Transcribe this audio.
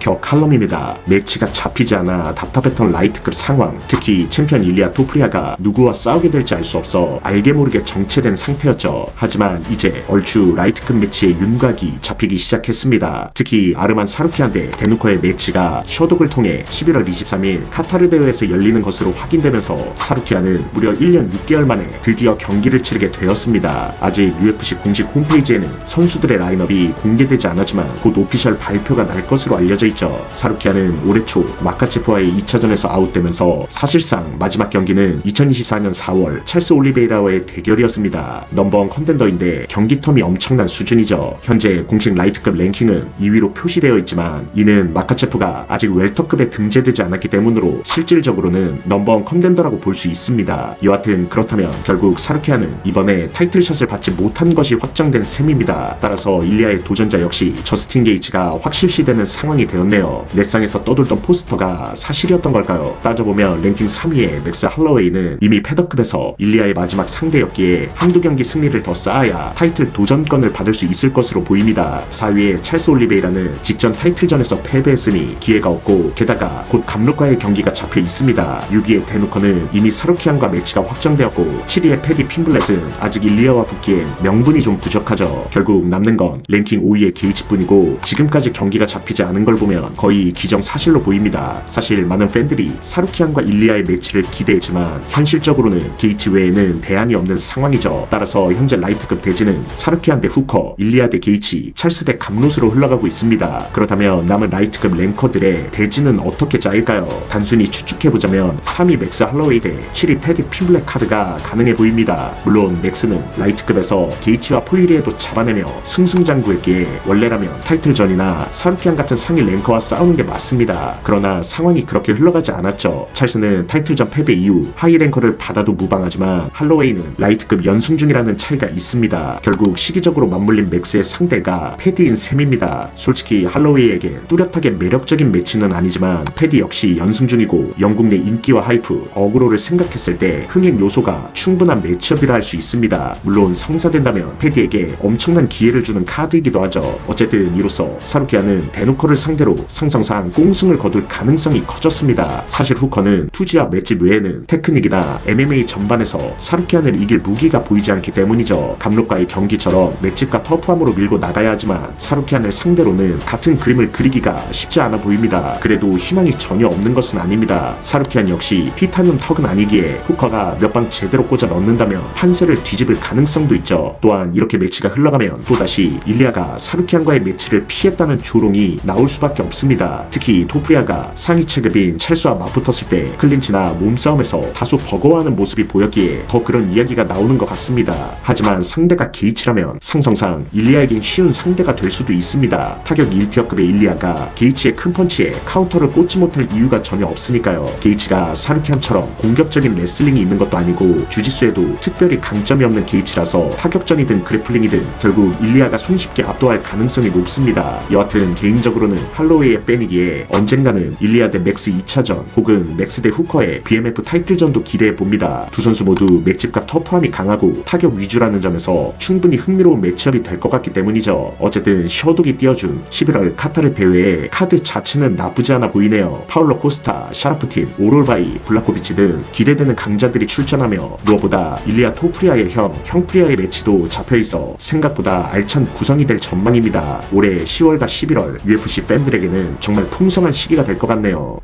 박혀 칼럼입니다. 매치가 잡히지 않아 답답했던 라이트급 상황, 특히 챔피언 일리아 토프리아가 누구와 싸우게 될지 알 수 없어 알게 모르게 정체된 상태였죠. 하지만 이제 얼추 라이트급 매치의 윤곽이 잡히기 시작했습니다. 특히 아르만 대 데누커의 매치가 셔독을 통해 11월 23일 카타르 대회에서 열리는 것으로 확인되면서 사루키안은 무려 1년 6개월 만에 드디어 경기를 치르게 되었습니다. 아직 UFC 공식 홈페이지에는 선수들의 라인업이 공개되지 않았지만 곧 오피셜 발표가 날 것으로 알려져 있죠. 사루키안은 올해 초 마카체프와의 2차전에서 아웃되면서 사실상 마지막 경기는 2024년 4월 찰스 올리베이라와의 대결이었습니다. 넘버원 컨텐더인데 경기 텀이 엄청난 수준이죠. 현재 공식 라이트급 랭킹은 2위로 표시되어 있지만 이는 마카체프가 아직 웰터급에 등재되지 않았기 때문으로 실질적으로는 넘버원 컨텐더라고 볼 수 있습니다. 여하튼 그렇다면 결국 사르키아는 이번에 타이틀샷을 받지 못한 것이 확정된 셈입니다. 따라서 일리아의 도전자 역시 저스틴 게이츠가 확실시되는 상황이 되었 네요. 넷상에서 떠돌던 포스터가 사실이었던 걸까요? 따져보면 랭킹 3위의 맥스 할로웨이는 이미 패더급에서 일리아의 마지막 상대였기에 한두 경기 승리를 더 쌓아야 타이틀 도전권을 받을 수 있을 것으로 보입니다. 4위의 찰스 올리베이라는 직전 타이틀전에서 패배했으니 기회가 없고 게다가 곧 감독과의 경기가 잡혀 있습니다. 6위의 데누커는 이미 사루키안과 매치가 확정되었고 7위의 패디 핀블렛은 아직 일리아와 붙기엔 명분이 좀 부족하죠. 결국 남는 건 랭킹 5위의 게이츠뿐이고 지금까지 경기가 잡히지 않은 걸 보면 거의 기정사실로 보입니다. 사실 많은 팬들이 사루키안과 일리아의 매치를 기대했지만 현실적으로는 게이츠 외에는 대안이 없는 상황이죠. 따라서 현재 라이트급 대지는 사루키안 대 후커, 일리아 대 게이치, 찰스 대 감롯으로 흘러가고 있습니다. 그렇다면 남은 라이트급 랭커들의 대지는 어떻게 짜일까요? 단순히 추측해보자면 3위 맥스 할로웨이 대 7위 패디 핀블랙 카드가 가능해 보입니다. 물론 맥스는 라이트급에서 게이츠와 포유리에도 잡아내며 승승장구했기에 원래라면 타이틀전이나 사루키안 같은 상위 랭 커와 싸우는 게 맞습니다. 그러나 상황이 그렇게 흘러가지 않았죠. 찰스는 타이틀전 패배 이후 하이 랭커를 받아도 무방하지만 할로웨이는 라이트급 연승 중이라는 차이가 있습니다. 결국 시기적으로 맞물린 맥스의 상대가 패디인 셈입니다. 솔직히 할로웨이에게 뚜렷하게 매력적인 매치는 아니지만 패디 역시 연승 중이고 영국 내 인기와 하이프, 어그로를 생각했을 때 흥행 요소가 충분한 매치업이라 할 수 있습니다. 물론 성사된다면 패디에게 엄청난 기회를 주는 카드이기도 하죠. 어쨌든 이로써 사루키아는 데누커를 상대로 상성상 꽁승을 거둘 가능성이 커졌습니다. 사실 후커는 투지와 맷집 외에는 테크닉이나 MMA 전반에서 사루키안을 이길 무기가 보이지 않기 때문이죠. 감독과의 경기처럼 맷집과 터프함으로 밀고 나가야 하지만 사루키안을 상대로는 같은 그림을 그리기가 쉽지 않아 보입니다. 그래도 희망이 전혀 없는 것은 아닙니다. 사루키안 역시 티타늄 턱은 아니기에 후커가 몇 방 제대로 꽂아 넣는다면 판세를 뒤집을 가능성도 있죠. 또한 이렇게 매치가 흘러가면 또다시 일리아가 사루키안과의 매치를 피했다는 조롱이 나올 수밖에 없습니다. 특히 토프리아가 상위 체급인 첼수와 맞붙었을 때 클린치나 몸싸움에서 다소 버거워하는 모습이 보였기에 더 그런 이야기가 나오는 것 같습니다. 하지만 상대가 게이츠라면 상성상 일리아에겐 쉬운 상대가 될 수도 있습니다. 타격 1티어급의 일리아가 게이츠의 큰 펀치에 카운터를 꽂지 못할 이유가 전혀 없으니까요. 게이츠가 사루키안처럼 공격적인 레슬링이 있는 것도 아니고 주짓수에도 특별히 강점이 없는 게이츠라서 타격전이든 그래플링이든 결국 일리아가 손쉽게 압도할 가능성이 높습니다. 여하튼 개인적으로는 할로웨이의 팬이기에 언젠가는 일리아 대 맥스 2차전 혹은 맥스 대 후커의 BMF 타이틀전도 기대해 봅니다. 두 선수 모두 맷집과 터프함이 강하고 타격 위주라는 점에서 충분히 흥미로운 매치업이 될 것 같기 때문이죠. 어쨌든 셔독이 띄워준 11월 카타르 대회의 카드 자체는 나쁘지 않아 보이네요. 파울로 코스타, 샤라프틴, 오롤바이, 블라코비치 등 기대되는 강자들이 출전하며 무엇보다 일리아 토프리아의 형, 형프리아의 매치도 잡혀있어 생각보다 알찬 구성이 될 전망입니다. 올해 10월과 11월 UFC 팬 들에게는 정말 풍성한 시기가 될 것 같네요.